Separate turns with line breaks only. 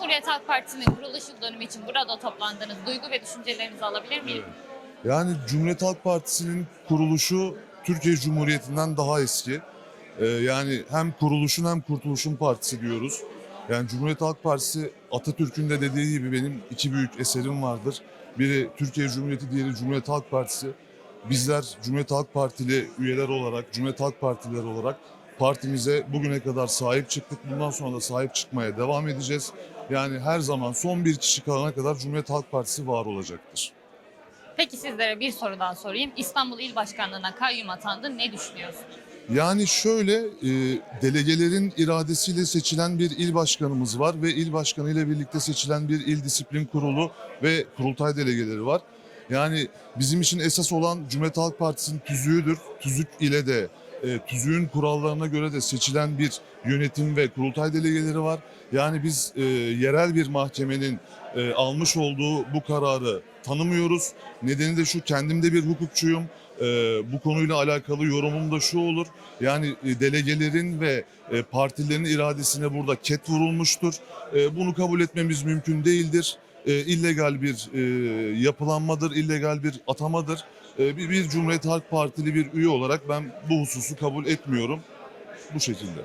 Cumhuriyet Halk Partisi'nin kuruluş yıl dönümü için burada toplandınız. Duygu ve düşüncelerinizi alabilir miyim?
Yani Cumhuriyet Halk Partisi'nin kuruluşu Türkiye Cumhuriyeti'nden daha eski. Ee, yani hem kuruluşun hem kurtuluşun partisi diyoruz. Yani Cumhuriyet Halk Partisi Atatürk'ün de dediği gibi benim iki büyük eserim vardır. Biri Türkiye Cumhuriyeti, diğeri Cumhuriyet Halk Partisi. Bizler Cumhuriyet Halk Partili üyeler olarak, Cumhuriyet Halk Partileri olarak partimize bugüne kadar sahip çıktık. Bundan sonra da sahip çıkmaya devam edeceğiz. Yani her zaman son bir kişi kalana kadar Cumhuriyet Halk Partisi var olacaktır.
Peki sizlere bir soru daha sorayım. İstanbul İl Başkanlığı'na kayyum atandı. Ne düşünüyorsunuz?
Yani şöyle e, delegelerin iradesiyle seçilen bir il başkanımız var ve il başkanı ile birlikte seçilen bir il disiplin kurulu ve kurultay delegeleri var. Yani bizim için esas olan Cumhuriyet Halk Partisi'nin tüzüğüdür. Tüzük ile de e, tüzüğün kurallarına göre de seçilen bir yönetim ve kurultay delegeleri var. Yani biz e, yerel bir mahkemenin e, almış olduğu bu kararı tanımıyoruz. Nedeni de şu kendimde bir hukukçuyum. E, bu konuyla alakalı yorumum da şu olur. Yani e, delegelerin ve e, partilerin iradesine burada ket vurulmuştur. E, bunu kabul etmemiz mümkün değildir. E, illegal bir e, yapılanmadır, illegal bir atamadır. E, bir, bir Cumhuriyet Halk Partili bir üye olarak ben bu hususu kabul etmiyorum. Bu şekilde.